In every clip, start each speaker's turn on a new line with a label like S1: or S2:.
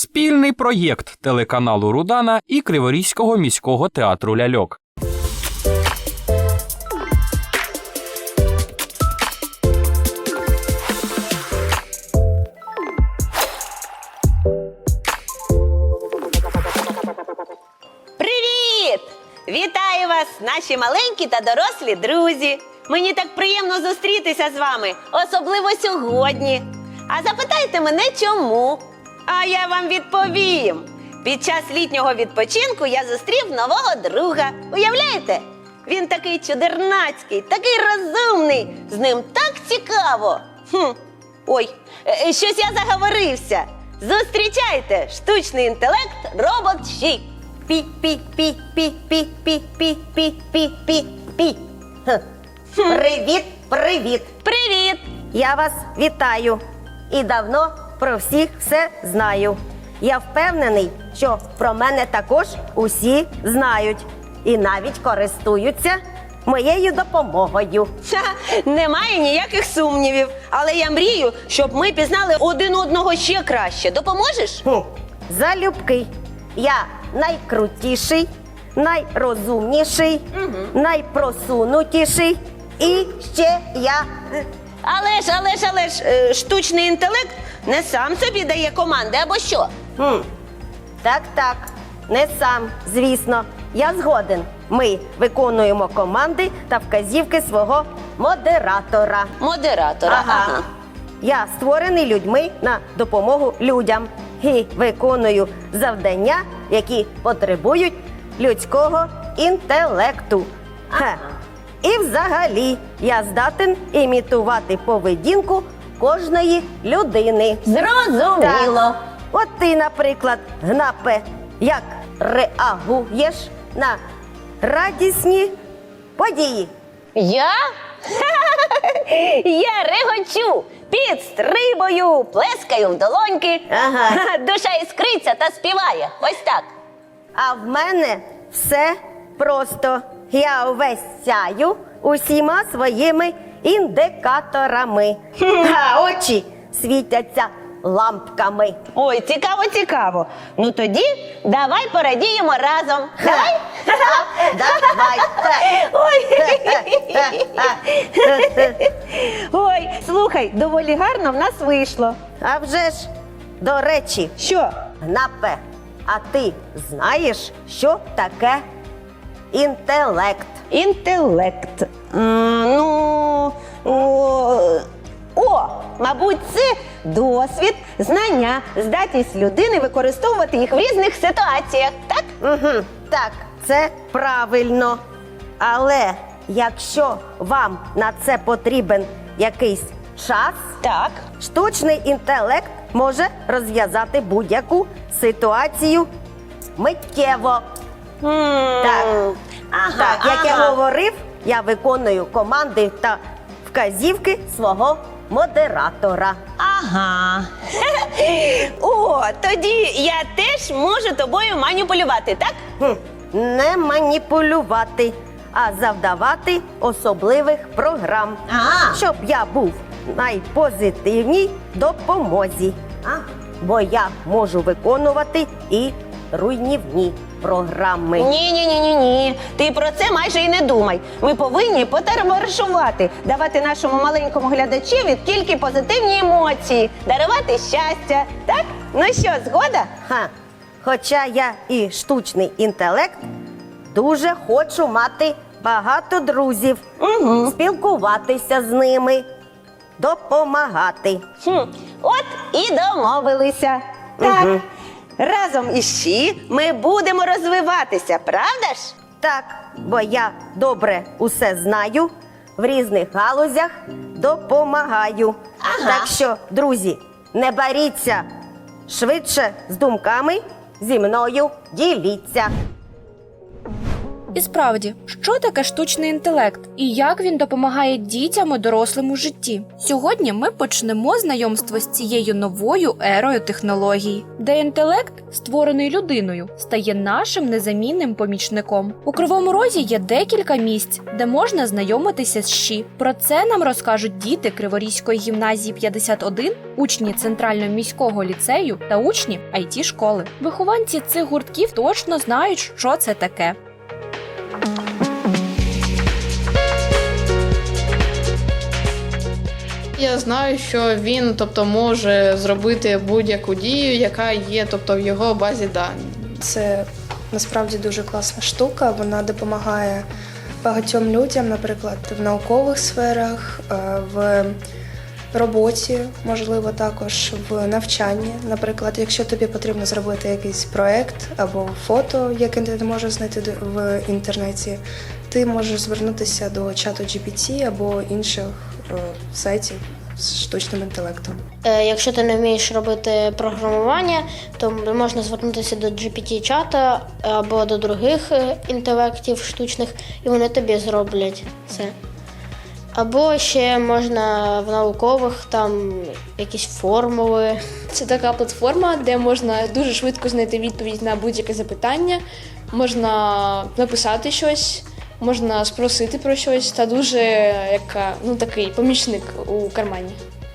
S1: Спільний проєкт телеканалу Рудана і Криворізького міського театру ляльок.
S2: Привіт! Вітаю вас, наші маленькі та дорослі друзі. Мені так приємно зустрітися з вами, особливо сьогодні. А запитайте мене чому? А я вам відповім. Pід час літнього відпочинку я зустрів нового друга. Уявляєте? Він такий чудернацький, такий розумний. З ним так цікаво. Хм. Ой, е, е, щось я заговорився. Зустрічайте штучний інтелект робот Щі. пі пі пі пі пі пі пі пі пі пі пі
S3: Привіт, привіт!
S2: Привіт!
S3: Я вас вітаю і давно про всіх все знаю. Я впевнений, що про мене також усі знають і навіть користуються моєю допомогою.
S2: Ха, немає ніяких сумнівів, але я мрію, щоб ми пізнали один одного ще краще. Допоможеш?
S3: Хм, залюбки. Я найкрутіший, найрозумніший, найпросунутіший і ще я.
S2: Але ж, але ж, але ж, е, штучний інтелект не сам собі дає команди або що?
S3: Хм. Так, так, не сам, звісно. Я згоден. Ми виконуємо команди та вказівки свого модератора.
S2: Модератора. Ага.
S3: Я створений людьми на допомогу людям і виконую завдання, які потребують людського інтелекту. Ха. І взагалі я здатен імітувати поведінку кожної людини.
S2: Зрозуміло.
S3: Так. От ти, наприклад, гнапе, як реагуєш на радісні події.
S2: Я? Я регочу, підстрибую, плескаю в долоньки.
S3: Ага.
S2: Душа іскриться та співає. Ось так.
S3: А в мене все просто. Я увесь сяю усіма своїми індикаторами. А очі світяться лампками.
S2: Ой, цікаво, цікаво. Ну тоді давай порадіємо разом. Давай.
S3: Давай.
S2: Ой, слухай, доволі гарно в нас вийшло.
S3: А вже ж, до речі,
S2: Що?
S3: Гнапе, а ти знаєш, що таке інтелект?
S2: Інтелект. Ну. О, о, мабуть, це досвід, знання, здатність людини використовувати їх в різних ситуаціях, так?
S3: Угу, так, це правильно. Але якщо вам на це потрібен якийсь час,
S2: Так.
S3: штучний інтелект може розв'язати будь-яку ситуацію миттєво. Так.
S2: Ага,
S3: Так, як я говорив, я виконую команди та вказівки свого модератора.
S2: Ага. О, тоді я теж можу тобою маніпулювати, так?
S3: Хм, не маніпулювати, а завдавати особливих програм,
S2: А.
S3: щоб я був найпозитивній допомозі. Бо я можу виконувати і руйнівні програми.
S2: Ні, ні, ні, ні, ні. Ти про це майже і не думай. Ми повинні потермаршувати, давати нашому маленькому глядачеві тільки позитивні емоції, дарувати щастя. Так? Ну що, згода?
S3: Ха. Хоча я і штучний інтелект, дуже хочу мати багато друзів,
S2: Угу.
S3: спілкуватися з ними, допомагати.
S2: Хм, от і домовилися. Так.
S3: Мгм.
S2: Разом із Щі ми будемо розвиватися, правда ж?
S3: Так, бо я добре усе знаю, в різних галузях допомагаю.
S2: Ага.
S3: Так що, друзі, не баріться швидше з думками зі мною діліться.
S4: І справді, що таке штучний інтелект і як він допомагає дітям і дорослим у житті? Сьогодні ми почнемо знайомство з цією новою ерою технологій, де інтелект, створений людиною, стає нашим незамінним помічником. У кривому розі є декілька місць, де можна знайомитися з ЩІ. Про це нам розкажуть діти Криворізької гімназії 51, учні центрального міського ліцею та учні it школи. Вихованці цих гуртків точно знають, що це таке.
S5: Я знаю, що він тобто, може зробити будь-яку дію, яка є тобто, в його базі даних.
S6: Це насправді дуже класна штука. Вона допомагає багатьом людям, наприклад, в наукових сферах, е, в роботі, можливо, також в навчанні. Наприклад, якщо тобі потрібно зробити якийсь проект або фото, яке ти не можеш знайти в інтернеті, ти можеш звернутися до чату GPT або інших сайтів з штучним інтелектом.
S7: Е, Якщо ти не вмієш робити програмування, то можна звернутися до GPT-чата або до других е, інтелектів штучних, і вони тобі зроблять це. Або ще можна в наукових там якісь формули.
S8: Це така платформа, де можна дуже швидко знайти відповідь на будь-яке запитання, можна написати щось, можна спросити про щось, та дуже яка ну такий помічник у кармані.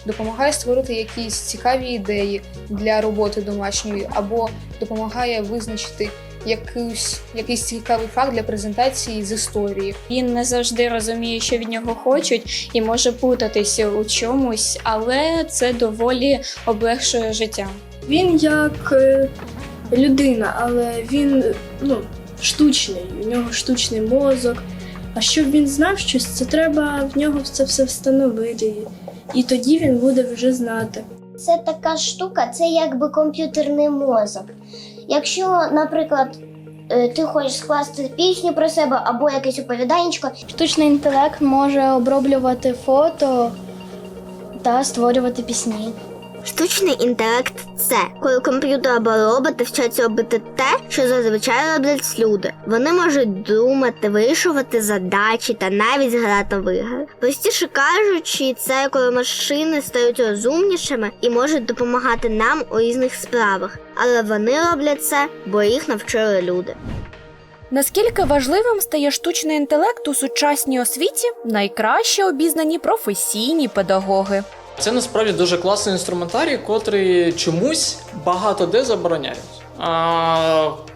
S9: допомагає створити якісь цікаві ідеї для роботи домашньої, або допомагає визначити якийсь, якийсь цікавий факт для презентації з історії.
S10: Він не завжди розуміє, що від нього хочуть, і може путатися у чомусь, але це доволі облегшує життя.
S11: Він як е, людина, але він ну, штучний, у нього штучний мозок. А щоб він знав щось, це треба в нього це все встановити. І тоді він буде вже знати.
S7: Це така штука, це якби комп'ютерний мозок. Якщо, наприклад, е, ти хочеш скласти пісню про себе або якесь оповіданечко,
S10: Штучний інтелект може оброблювати фото та створювати пісні.
S7: Штучний інтелект це коли комп'ютер або роботи вчаться робити те, що зазвичай роблять люди. Вони можуть думати, вирішувати задачі та навіть грати в ігри. Простіше кажучи, це коли машини стають розумнішими і можуть допомагати нам у різних справах. Але вони роблять це, бо їх навчили люди.
S4: Наскільки важливим стає штучний інтелект у сучасній освіті, найкраще обізнані професійні педагоги.
S12: Це насправді дуже класний інструментарій, котрий чомусь багато де забороняють.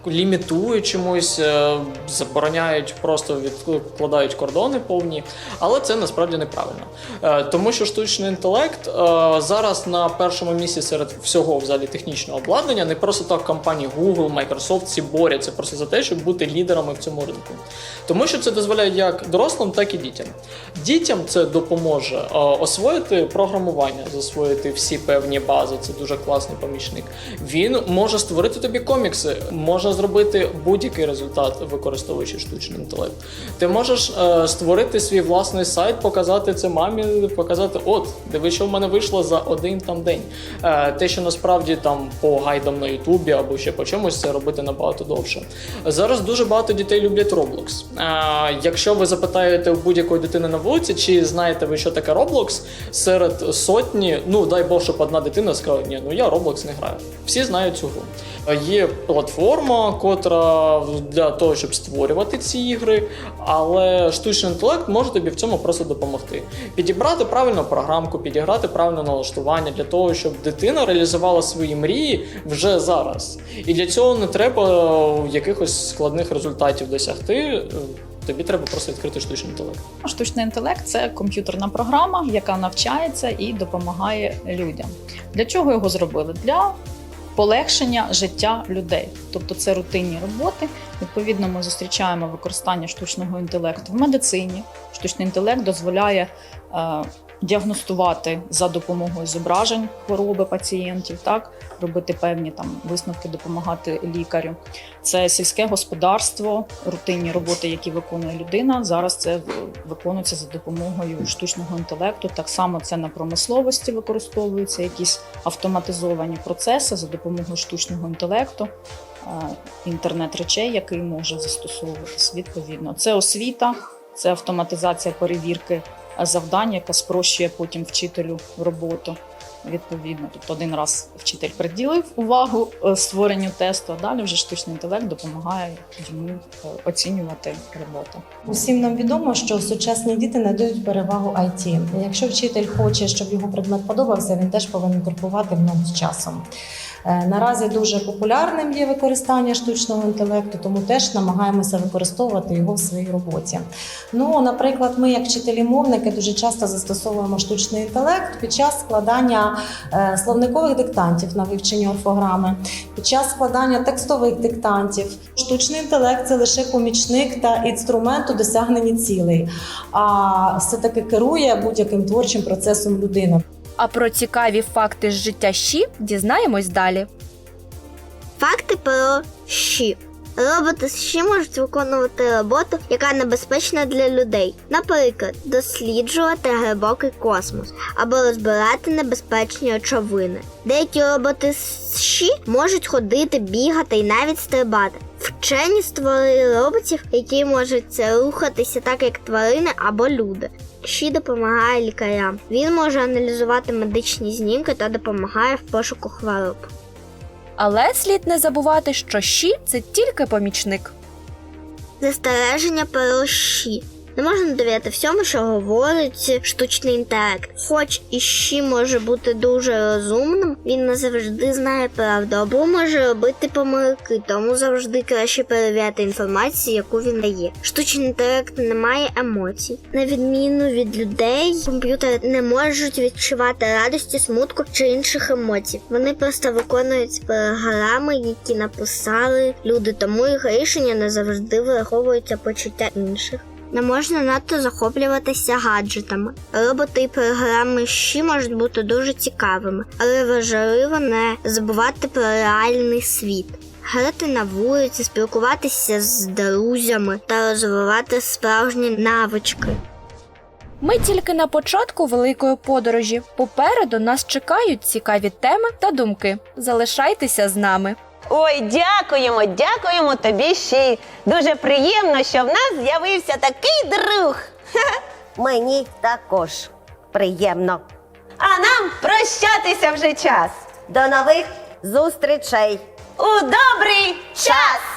S12: Лімітують чомусь, е, забороняють, просто відкладають кордони повні, але це насправді неправильно. Е, Тому що штучний інтелект е, зараз на першому місці серед всього взагалі технічного обладнання. Не просто так компанії Google, Microsoft ці борються просто за те, щоб бути лідерами в цьому ринку. Тому що це дозволяє як дорослим, так і дітям. Дітям це допоможе освоїти програмування, засвоїти всі певні бази. Це дуже класний помічник. Він може створити тобі комікси, може зробити будь-який результат, використовуючи штучний інтелект. Ти можеш е, створити свій власний сайт, показати це мамі, показати, от, диви, що в мене вийшло за один там день. Е, те, що насправді там по гайдам на Ютубі або ще по чомусь, це робити набагато довше. Зараз дуже багато дітей люблять Roblox. Е, якщо ви запитаєте у будь-якої дитини на вулиці, чи знаєте ви, що таке Roblox, серед сотні, ну дай Бог, щоб одна дитина сказала, ні, ну я Roblox не граю. Всі знають цю гру. Є платформа, котра для того, щоб створювати ці ігри, але штучний інтелект може тобі в цьому просто допомогти. Підібрати правильну програмку, підіграти правильне налаштування для того, щоб дитина реалізувала свої мрії вже зараз. І для цього не треба е, якихось складних результатів досягти. Тобі треба просто відкрити штучний інтелект.
S13: Штучний інтелект це комп'ютерна програма, яка навчається і допомагає людям. Для чого його зробили? Для полегшення життя людей. Тобто це рутинні роботи. Відповідно, ми зустрічаємо використання штучного інтелекту в медицині. Штучний інтелект дозволяє е, діагностувати за допомогою зображень хвороби пацієнтів, так робити певні там висновки, допомагати лікарю. Це сільське господарство, рутинні роботи, які виконує людина. Зараз це виконується за допомогою штучного інтелекту. Так само це на промисловості використовуються якісь автоматизовані процеси за допомогою штучного інтелекту. е, Інтернет речей, який може застосовуватись відповідно. Це освіта, це автоматизація перевірки е, завдань, яка спрощує потім вчителю роботу. Відповідно, тобто один раз вчитель приділив увагу е, створенню тесту, а далі вже штучний інтелект допомагає йому е, оцінювати роботу.
S14: Усім нам відомо, що сучасні діти надають перевагу IT. Якщо вчитель хоче, щоб його предмет подобався, він теж повинен крокувати в ногу з часом. Е, Наразі дуже популярним є використання штучного інтелекту, тому теж намагаємося використовувати його в своїй роботі. Ну, наприклад, ми, як вчителі-мовники, дуже часто застосовуємо штучний інтелект під час складання е, словникових диктантів на вивчення орфограми, під час складання текстових диктантів. Штучний інтелект це лише помічник та інструмент у досягненні цілей, а все-таки керує будь-яким творчим процесом людини.
S4: А про цікаві факти з життя щі дізнаємось далі.
S7: Факти про щі. Роботи з щі можуть виконувати роботу, яка небезпечна для людей. Наприклад, досліджувати глибокий космос або розбирати небезпечні очовини. Деякі роботи з щі можуть ходити, бігати і навіть стрибати. Вчені створили роботів, які можуть рухатися так, як тварини або люди. Щі допомагає лікарям. Він може аналізувати медичні знімки та допомагає в пошуку хвороб.
S4: Але слід не забувати, що щі це тільки помічник.
S7: Застереження про щі. Не можна довіряти всьому, що говорить штучний інтелект. Хоч і щі може бути дуже розумним, він не завжди знає правду або може робити помилки, тому завжди краще перевіряти інформацію, яку він дає. Штучний інтелект не має емоцій. На відміну від людей, комп'ютери не можуть відчувати радості, смутку чи інших емоцій. Вони просто виконують програми, які написали люди, тому їх рішення не завжди враховуються почуття інших. Не можна надто захоплюватися гаджетами. Роботи і програми щі можуть бути дуже цікавими, але важливо не забувати про реальний світ. Грати на вулиці, спілкуватися з друзями та розвивати справжні навички.
S4: Ми тільки на початку великої подорожі. Попереду нас чекають цікаві теми та думки. Залишайтеся з нами.
S2: Ой, дякуємо, дякуємо тобі ще. Дуже приємно, що в нас з'явився такий друг.
S3: Мені також приємно.
S2: А нам прощатися вже час.
S3: До нових зустрічей!
S2: У добрий час!